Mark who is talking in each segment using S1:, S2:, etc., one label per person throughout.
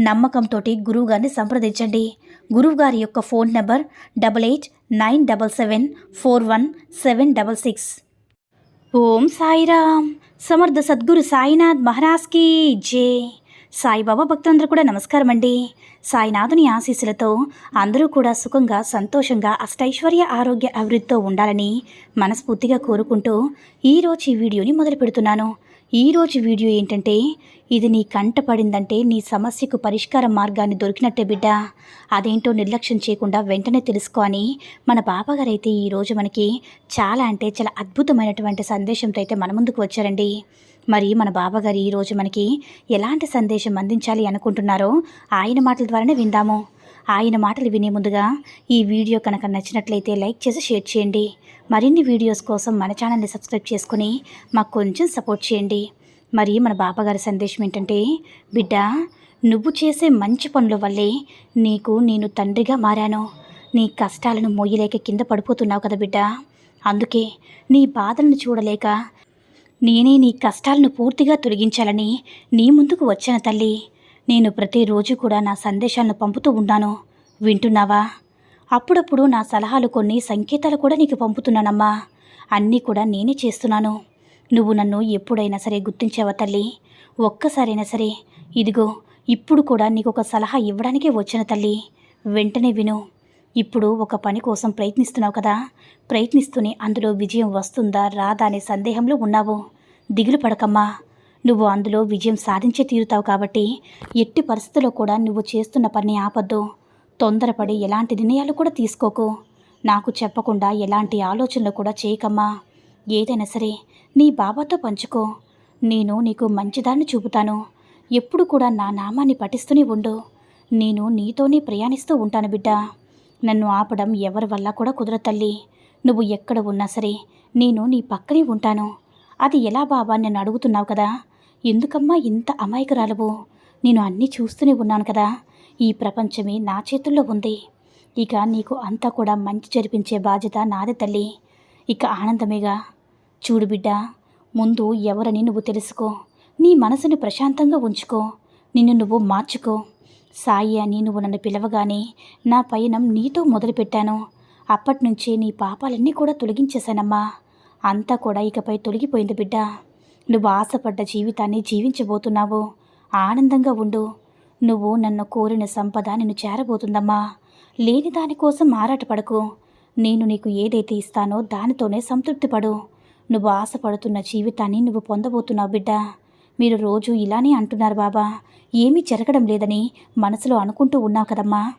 S1: నమ్మకంతో గురువుగారిని సంప్రదించండి. గురువుగారి యొక్క phone number double eight nine double seven four one seven double six. Om Sairam. Samarth Sadguru Sainath మహారాజ్కి జే. సాయిబాబా భక్తులందరూ కూడా నమస్కారం అండి సాయినాథుని ఆశీస్సులతో అందరూ కూడా సుఖంగా సంతోషంగా అష్టైశ్వర్య ఆరోగ్య అభివృద్ధితో ఉండాలని మనస్ఫూర్తిగా కోరుకుంటూ ఈరోజు ఈ వీడియోని మొదలు పెడుతున్నాను. ఈరోజు వీడియో ఏంటంటే ఇది నీ కంట పడిందంటే నీ సమస్యకు పరిష్కార మార్గాన్ని దొరికినట్టే బిడ్డ. అదేంటో నిర్లక్ష్యం చేయకుండా వెంటనే తెలుసుకో అని మన బాబాగారు అయితే ఈరోజు మనకి చాలా అంటే చాలా అద్భుతమైనటువంటి సందేశంతో అయితే మన ముందుకు వచ్చారండి. మరి మన బాబాగారు ఈరోజు మనకి ఎలాంటి సందేశం అందించాలి అనుకుంటున్నారో ఆయన మాటల వారిని విందాము. ఆయన మాటలు వినే ముందుగా ఈ వీడియో కనుక నచ్చినట్లయితే లైక్ చేసి షేర్ చేయండి. మరిన్ని వీడియోస్ కోసం మన ఛానల్ని సబ్స్క్రైబ్ చేసుకుని మాకు కొంచెం సపోర్ట్ చేయండి. మరి మన బాబాగారి సందేశం ఏంటంటే బిడ్డ నువ్వు చేసే మంచి పనుల వల్లే నీకు నేను తండ్రిగా మారాను. నీ కష్టాలను మోయలేక కింద పడిపోతున్నావు కదా బిడ్డ. అందుకే నీ బాధలను చూడలేక నేనే నీ కష్టాలను పూర్తిగా తొలగించాలని నీ ముందుకు వచ్చాను తల్లి. నేను ప్రతిరోజు కూడా నా సందేశాలను పంపుతూ ఉన్నాను. వింటున్నావా? అప్పుడప్పుడు నా సలహాలు కొన్ని సంకేతాలు కూడా నీకు పంపుతున్నానమ్మా. అన్నీ కూడా నేనే చేస్తున్నాను. నువ్వు నన్ను ఎప్పుడైనా సరే గుర్తించావా తల్లి? ఒక్కసారైనా సరే. ఇదిగో ఇప్పుడు కూడా నీకు ఒక సలహా ఇవ్వడానికే వచ్చిన తల్లి. వెంటనే విను. ఇప్పుడు ఒక పని కోసం ప్రయత్నిస్తున్నావు కదా. ప్రయత్నిస్తూనే అందులో విజయం వస్తుందా రాదా అనే సందేహంలో ఉన్నావు. దిగులు పడకమ్మా. నువ్వు అందులో విజయం సాధించే తీరుతావు కాబట్టి ఎట్టి పరిస్థితుల్లో కూడా నువ్వు చేస్తున్న పని ఆపద్దు. తొందరపడి ఎలాంటి నిర్ణయాలు కూడా తీసుకోకు. నాకు చెప్పకుండా ఎలాంటి ఆలోచనలు కూడా చేయకమ్మా. ఏదైనా సరే నీ బాబాతో పంచుకో. నేను నీకు మంచిదాన్ని చూపుతాను. ఎప్పుడు కూడా నా నామాన్ని పఠిస్తూనే ఉండు. నేను నీతోనే ప్రయాణిస్తూ ఉంటాను బిడ్డ. నన్ను ఆపడం ఎవరి వల్ల కూడా కుదరతల్లి నువ్వు ఎక్కడ ఉన్నా సరే నేను నీ పక్కనే ఉంటాను. అది ఎలా బాబా నన్ను అడుగుతున్నావు కదా? ఎందుకమ్మా ఇంత అమాయకురాలవు? నేను అన్నీ చూస్తూనే ఉన్నాను కదా. ఈ ప్రపంచమే నా చేతుల్లో ఉంది. ఇక నీకు అంతా కూడా మంచి జరిపించే బాధ్యత నాదే తల్లి. ఇక ఆనందమేగా. చూడు బిడ్డ ముందు ఎవరని నువ్వు తెలుసుకో. నీ మనసును ప్రశాంతంగా ఉంచుకో. నిన్ను నువ్వు మార్చుకో. సాయి అని నువ్వు నన్ను పిలవగానే నా పయనం నీతో మొదలుపెట్టాను. అప్పటినుంచే నీ పాపాలన్నీ కూడా తొలగించేశానమ్మా. అంతా కూడా ఇకపై తొలగిపోయింది బిడ్డ. నువ్వు ఆశపడ్డ జీవితాన్ని జీవించబోతున్నావు. ఆనందంగా ఉండు. నువ్వు నన్ను కోరిన సంపద నిన్ను చేరబోతుందమ్మా. లేని దానికోసం ఆరాటపడకు. నేను నీకు ఏదైతే ఇస్తానో దానితోనే సంతృప్తిపడు. నువ్వు ఆశపడుతున్న జీవితాన్ని నువ్వు పొందబోతున్నావు బిడ్డ. మీరు రోజు ఇలానే అంటున్నారు బాబా. ఏమీ జరగడం లేదని మనసులో అనుకుంటూ ఉన్నావు కదమ్మా.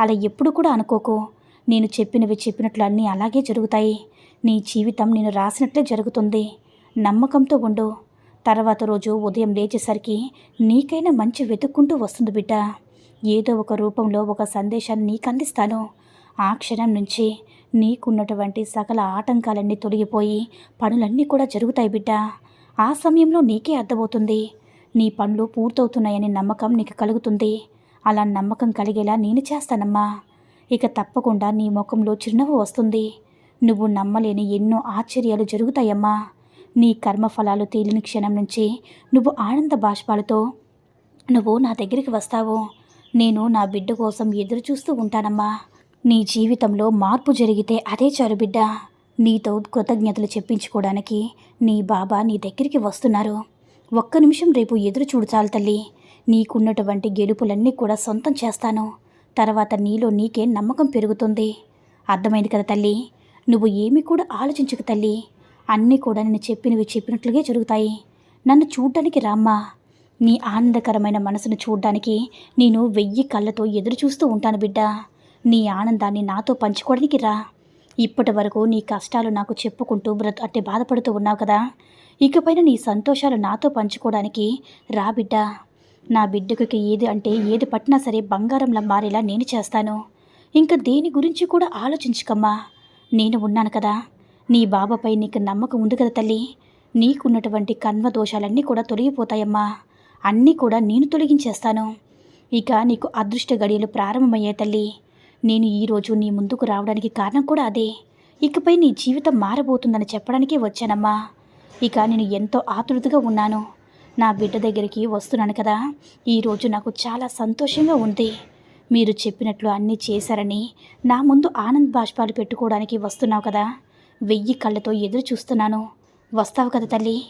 S1: అలా ఎప్పుడు కూడా అనుకోకు. నేను చెప్పినవి చెప్పినట్లు అన్నీ అలాగే జరుగుతాయి. నీ జీవితం నేను రాసినట్లే జరుగుతుంది. నమ్మకంతో ఉండు. తర్వాత రోజు ఉదయం లేచేసరికి నీకైనా మంచి వెతుక్కుంటూ వస్తుంది బిడ్డ. ఏదో ఒక రూపంలో ఒక సందేశాన్ని నీకు అందిస్తాను ఆ క్షణం నుంచి నీకున్నటువంటి సకల ఆటంకాలన్నీ తొలగిపోయి పనులన్నీ కూడా జరుగుతాయి బిడ్డ. ఆ సమయంలో నీకే అర్థమవుతుంది. నీ పనులు పూర్తవుతున్నాయని నమ్మకం నీకు కలుగుతుంది. అలా నమ్మకం కలిగేలా నేను చేస్తానమ్మా. ఇక తప్పకుండా నీ ముఖంలో చిరునవ్వు వస్తుంది. నువ్వు నమ్మలేని ఎన్నో ఆశ్చర్యాలు జరుగుతాయమ్మా. నీ కర్మఫలాలు తేలిన క్షణం నుంచి నువ్వు ఆనంద బాష్పాలతో నువ్వు నా దగ్గరికి వస్తావు. నేను నా బిడ్డ కోసం ఎదురు చూస్తూ ఉంటానమ్మా. నీ జీవితంలో మార్పు జరిగితే అదే చాలు బిడ్డ. నీతో కృతజ్ఞతలు చెప్పించుకోవడానికి నీ బాబా నీ దగ్గరికి వస్తున్నారు. ఒక్క నిమిషం రేపు ఎదురు చూడు చాలు తల్లి. నీకున్నటువంటి గెలుపులన్నీ కూడా సొంతం చేస్తాను. తర్వాత నీలో నీకే నమ్మకం పెరుగుతుంది. అర్థమైంది కదా తల్లి? నువ్వు ఏమీ కూడా ఆలోచించకు తల్లి. అన్నీ కూడా నేను చెప్పినవి చెప్పినట్లుగే జరుగుతాయి. నన్ను చూడ్డానికి రామ్మా. నీ ఆనందకరమైన మనసును చూడ్డానికి నేను వెయ్యి కళ్ళతో ఎదురు చూస్తూ ఉంటాను బిడ్డ. నీ ఆనందాన్ని నాతో పంచుకోవడానికి రా. ఇప్పటి వరకు నీ కష్టాలు నాకు చెప్పుకుంటూ బ్రత అంటే బాధపడుతూ ఉన్నావు కదా. ఇకపైన నీ సంతోషాలు నాతో పంచుకోవడానికి రా బిడ్డ. నా బిడ్డకు ఏది అంటే ఏది పట్టినా సరే బంగారంలా మారేలా నేను చేస్తాను. ఇంకా దేని గురించి కూడా ఆలోచించుకమ్మా. నేను ఉన్నాను కదా. నీ బాబాపై నీకు నమ్మకం ఉంది కదా తల్లి? నీకున్నటువంటి కన్వ దోషాలన్నీ కూడా తొలగిపోతాయమ్మా. అన్నీ కూడా నేను తొలగించేస్తాను. ఇక నీకు అదృష్ట గడియలు ప్రారంభమయ్యాయి తల్లి. నేను ఈరోజు నీ ముందుకు రావడానికి కారణం కూడా అదే. ఇకపై నీ జీవితం మారబోతుందని చెప్పడానికే వచ్చానమ్మా. ఇక నేను ఎంతో ఆతృతగా ఉన్నాను. నా బిడ్డ దగ్గరికి వస్తున్నాను కదా. ఈరోజు నాకు చాలా సంతోషంగా ఉంది. మీరు చెప్పినట్లు అన్నీ చేశారని నా ముందు ఆనంద్ బాష్పాలు పెట్టుకోవడానికి వస్తున్నావు కదా. వెయ్యి కళ్ళతో ఎదురు చూస్తున్నాను. వస్తావు కదా తల్లి?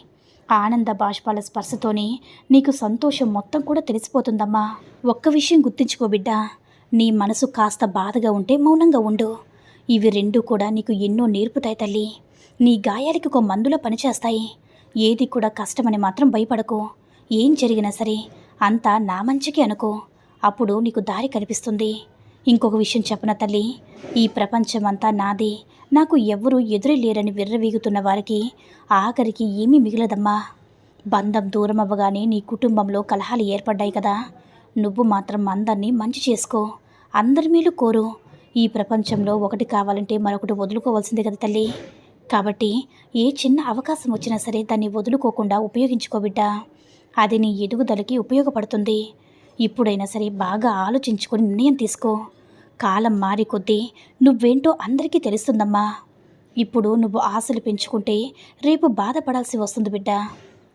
S1: ఆనంద బాష్పాల స్పర్శతోనే నీకు సంతోషం మొత్తం కూడా తెలిసిపోతుందమ్మా. ఒక్క విషయం గుర్తుంచుకో బిడ్డ. నీ మనసు కాస్త బాధగా ఉంటే మౌనంగా ఉండు. ఇవి రెండు కూడా నీకు ఎన్నో నేర్పుతాయి తల్లి. నీ గాయాలకి ఒక మందులో పనిచేస్తాయి. ఏది కూడా కష్టమని మాత్రం భయపడకు. ఏం జరిగినా సరే అంతా నా మంచికి అనుకో. అప్పుడు నీకు దారి కనిపిస్తుంది. ఇంకొక విషయం చెప్పన తల్లి? ఈ ప్రపంచమంతా నాది. నాకు ఎవ్వరూ ఎదురే లేరని విర్రవీగుతున్న వారికి ఆఖరికి ఏమీ మిగలదమ్మా. బంధం దూరం అవ్వగానే నీ కుటుంబంలో కలహాలు ఏర్పడ్డాయి కదా. నువ్వు మాత్రం అందరినీ మంచి చేసుకో. అందరి మీలు కోరు. ఈ ప్రపంచంలో ఒకటి కావాలంటే మరొకటి వదులుకోవాల్సిందే కదా తల్లి. కాబట్టి ఏ చిన్న అవకాశం వచ్చినా సరే దాన్ని వదులుకోకుండా ఉపయోగించుకో బిడ్డ. అది నీ ఎదుగుదలకి ఉపయోగపడుతుంది. ఇప్పుడైనా సరే బాగా ఆలోచించుకొని నిర్ణయం తీసుకో. కాలం మారి కొద్దీ నువ్వేంటో అందరికీ తెలుస్తుందమ్మా. ఇప్పుడు నువ్వు ఆశలు పెంచుకుంటే రేపు బాధపడాల్సి వస్తుంది బిడ్డ.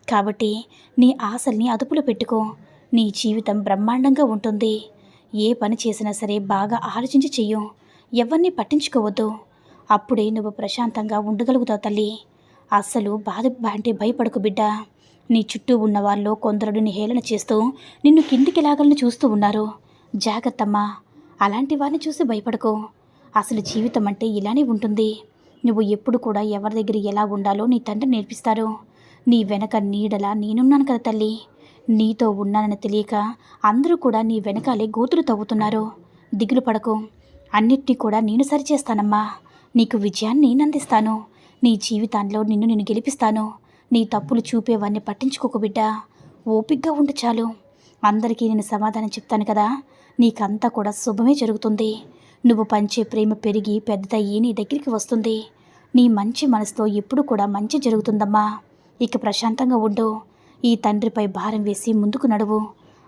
S1: కాబట్టి నీ ఆశల్ని అదుపులో పెట్టుకో. నీ జీవితం బ్రహ్మాండంగా ఉంటుంది. ఏ పని చేసినా సరే బాగా ఆలోచించి చెయ్యు. ఎవరిని పట్టించుకోవద్దు. అప్పుడే నువ్వు ప్రశాంతంగా ఉండగలుగుతావు తల్లి. అస్సలు బాధ అంటే భయపడకు బిడ్డ. నీ చుట్టూ ఉన్న వాళ్ళు కొందరు నిన్ను హేళన చేస్తూ నిన్ను కిందికి లాగలను చూస్తూ ఉన్నారు. జాగ్రత్తమ్మా. అలాంటి వారిని చూసి భయపడకో. అసలు జీవితం అంటే ఇలానే ఉంటుంది. నువ్వు ఎప్పుడు కూడా ఎవరి దగ్గర ఎలా ఉండాలో నీ తండ్రి నేర్పిస్తారు. నీ వెనక నీడలా నేనున్నాను కదా తల్లి. నీతో ఉన్నానని తెలియక అందరూ కూడా నీ వెనకాలే గోతులు తవ్వుతున్నారు. దిగులు పడకు. అన్నిటినీ కూడా నేను సరిచేస్తానమ్మా. నీకు విజయాన్ని నేను అందిస్తాను. నీ జీవితంలో నిన్ను నేను గెలిపిస్తాను. నీ తప్పులు చూపేవాన్ని పట్టించుకోకు బిడ్డ. ఓపిగ్గా ఉండు చాలు. అందరికీ నేను సమాధానం చెప్తాను కదా. నీకంతా కూడా శుభమే జరుగుతుంది. నువ్వు పంచే ప్రేమ పెరిగి పెద్దదయ్యి నీ దగ్గరికి వస్తుంది. నీ మంచి మనసుతో ఎప్పుడు కూడా మంచి జరుగుతుందమ్మా. ఇక ప్రశాంతంగా ఉండు. ఈ తండ్రిపై భారం వేసి ముందుకు నడువు.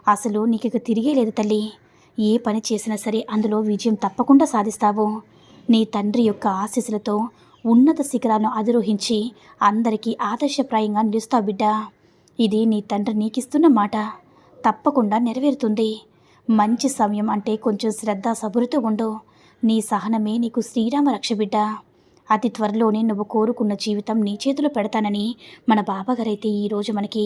S1: అసలు నీకు ఇక తిరిగే లేదు తల్లి. ఏ పని చేసినా సరే అందులో విజయం తప్పకుండా సాధిస్తావు. నీ తండ్రి యొక్క ఆశీస్సులతో ఉన్నత శిఖరాలను అధిరోహించి అందరికీ ఆదర్శప్రాయంగా నిలుస్తావు బిడ్డ. ఇది నీ తండ్రి నీకిస్తున్న మాట. తప్పకుండా నెరవేరుతుంది. మంచి సమయం అంటే కొంచెం శ్రద్ధ సబురుతూ ఉండు. నీ సహనమే నీకు శ్రీరామ రక్షబిడ్డ అతి త్వరలోనే నువ్వు కోరుకున్న జీవితం నీ చేతిలో పెడతానని మన బాబాగారైతే ఈరోజు మనకి